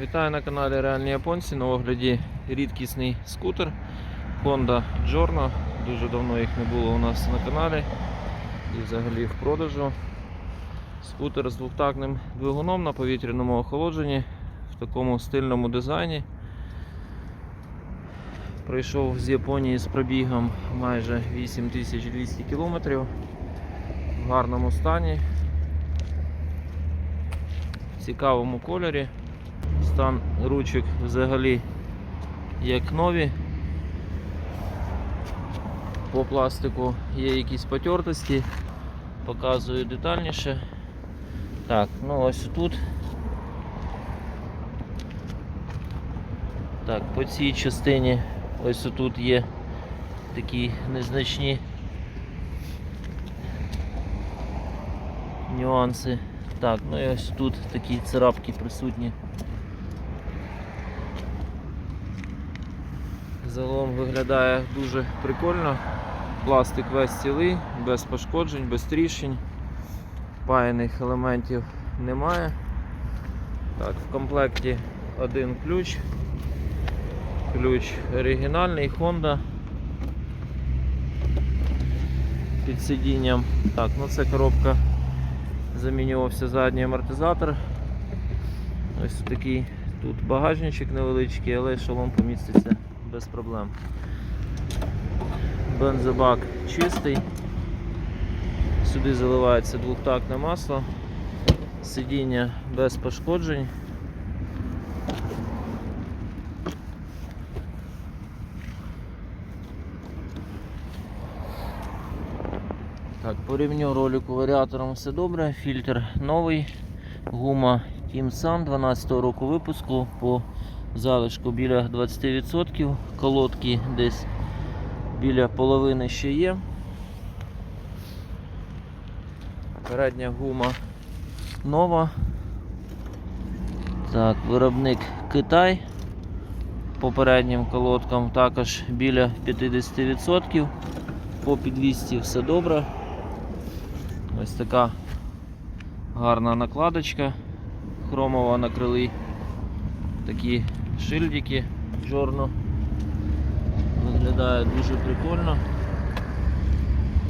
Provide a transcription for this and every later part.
Вітаю на каналі Реальні Японці. На огляді рідкісний скутер Honda Giorno. Дуже давно їх не було у нас на каналі і взагалі в продажу. Скутер з двохтактним двигуном на повітряному охолодженні в такому стильному дизайні. Прийшов з Японії з пробігом майже 8200 км в гарному стані, в цікавому кольорі. Стан ручок взагалі як нові. По пластику є якісь потертості, показую детальніше. Так, ну ось тут. Так, по цій частині ось тут є такі незначні нюанси. Так, ну і ось тут такі царапки присутні. Загалом виглядає дуже прикольно. Пластик весь цілий, без пошкоджень, без тріщин. Паяних елементів немає. Так, в комплекті один ключ. Ключ оригінальний Honda. Під сидінням. Так, ну це коробка. Замінювався задній амортизатор. Ось такий тут багажничок невеличкий, але шолом поміститься без проблем. Бензобак чистий. Сюди заливається двохтактне масло. Сидіння без пошкоджень. Так, по ролику варіатором все добре. Фільтр новий. Гума Team Sun 12 року випуску по залишку біля 20%. Колодки десь біля половини ще є. Передня гума нова. Так, виробник Китай. По переднім колодкам також біля 50%. По підвісті все добре. Ось така гарна накладочка хромова на крилі. Такі шильдики жорно. Виглядає дуже прикольно.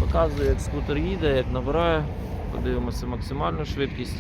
Показує, як скутер їде, як набирає. Подивимося максимальну швидкість.